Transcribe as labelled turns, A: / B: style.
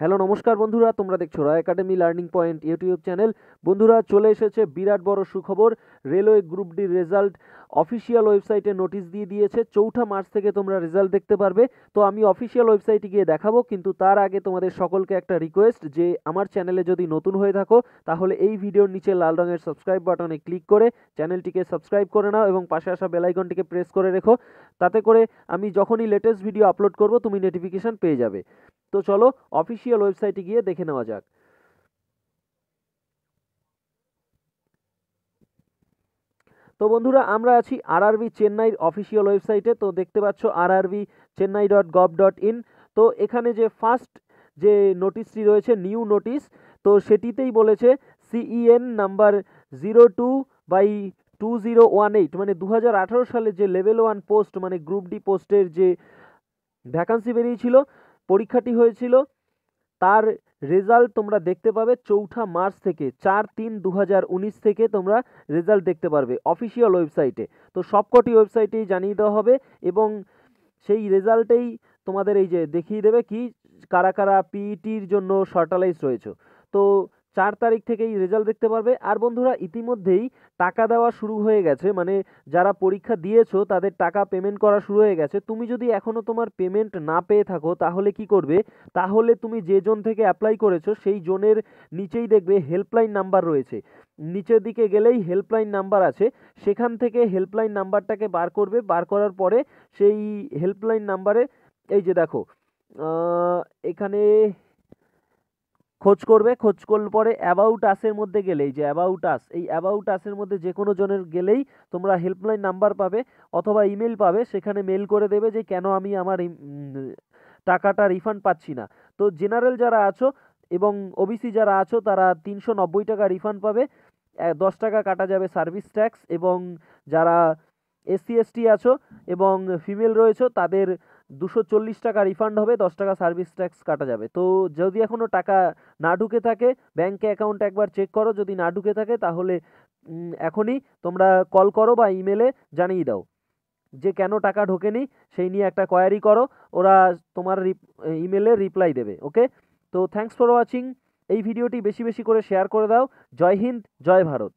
A: Hello, নমস্কার বন্ধুরা, তোমরা দেখছ Roy academy learning point YouTube channel বন্ধুরা, চলে এসেছে বিরাট বড় সুখবর। Railway group D result official ওয়েবসাইটে নোটিশ দিয়ে দিয়েছে। চৌঠা মার্চ থেকে তোমরা রেজাল্ট দেখতে পারবে। তো আমি অফিসিয়াল ওয়েবসাইটে গিয়ে দেখাবো, কিন্তু তার আগে তোমাদের সকলকে একটা রিকোয়েস্ট যে, আমার চ্যানেলে যদি নতুন হয়ে থাকো, তাহলে এই ভিডিওর নিচে লাল রঙের সাবস্ক্রাইব বাটনে ক্লিক করে চ্যানেলটিকে সাবস্ক্রাইব করে নাও এবং পাশে আসা বেলাইকনটিকে প্রেস করে রেখো। তাতে করে আমি যখনই লেটেস্ট ভিডিও আপলোড করব, তুমি নোটিফিকেশান পেয়ে যাবে। তো চলো অফিসিয়াল ওয়েবসাইটে গিয়ে দেখে নেওয়া যাক। তো বন্ধুরা, আমরা আছি আরআরবি চেন্নাইয়ের অফিসিয়াল ওয়েবসাইটে তো দেখতে পাচ্ছ RRB Chennai dot gov dot in. তো এখানে যে ফার্স্ট যে নোটিশটি রয়েছে নিউ নোটিশ তো সেটিতেই বলেছে CEN number zero two by two zero one eight মানে দু হাজার আঠারো সালে যে লেভেল ওয়ান পোস্ট মানে গ্রুপ ডি পোস্টের যে ভ্যাকান্সি বেরিয়েছিল পরীক্ষাটি হয়েছিল। তার রেজাল্ট তোমরা দেখতে পাবে চৌঠা মার্চ থেকে চার তিন দু থেকে তোমরা রেজাল্ট দেখতে পারবে অফিসিয়াল ওয়েবসাইটে তো সবকটি ওয়েবসাইটেই জানিয়ে দেওয়া হবে এবং সেই রেজাল্টেই তোমাদের এই যে দেখিয়ে দেবে কি কারা কারা পিইটির জন্য শর্টালাইজ রয়েছে। তো চার তারিখ থেকেই রেজাল্ট দেখতে পারবে। আর বন্ধুরা, ইতিমধ্যেই টাকা দেওয়া শুরু হয়ে গেছে। মানে যারা পরীক্ষা দিয়েছ, তাদের টাকা পেমেন্ট করা শুরু হয়ে গেছে। তুমি যদি এখনও তোমার পেমেন্ট না পেয়ে থাকো, তাহলে কি করবে? তাহলে তুমি যে জোন থেকে অ্যাপ্লাই করেছ, সেই জোনের নিচেই দেখবে হেল্পলাইন নাম্বার রয়েছে। নিচের দিকে গেলেই হেল্পলাইন নাম্বার আছে। সেখান থেকে হেল্পলাইন নাম্বারটাকে বার করবে। বার করার পরে সেই হেল্পলাইন নাম্বারে এই যে দেখো এখানে খোঁজ করবে, খোঁজ করলে পরে অ্যাবাউট আসের মধ্যে গেলেই, যে অ্যাবাউট আস এই অ্যাবাউট আসের মধ্যে যে কোনো জনের গেলেই তোমরা হেল্পলাইন নাম্বার পাবে অথবা ইমেল পাবে, সেখানে মেল করে দেবে যে কেন আমি আমার টাকাটা রিফান্ড পাচ্ছি না। তো জেনারেল যারা আছো এবং ওবিসি যারা আছো, তারা তিনশো নব্বই টাকা রিফান্ড পাবে দশ টাকা কাটা যাবে সার্ভিস ট্যাক্স এবং যারা এসসি এসটি আছো এবং ফিমেল রয়েছে, তাদের দুশো চল্লিশ টাকা রিফান্ড হবে, দশ টাকা সার্ভিস ট্যাক্স কাটা যাবে। তো যদি এখনও টাকা না ঢুকে থাকে ব্যাঙ্কে অ্যাকাউন্ট একবার চেক করো, যদি না ঢুকে থাকে, তাহলে এখনই তোমরা কল করো বা ইমেলে জানিয়ে দাও। যে কেন টাকা ঢোকেনি, সেই নিয়ে একটা কোয়ারি করো, ওরা তোমার ইমেলে রিপ্লাই দেবে ওকে তো থ্যাংকস ফর ওয়াচিং এই ভিডিওটি বেশি বেশি করে শেয়ার করে দাও। জয় হিন্দ, জয় ভারত।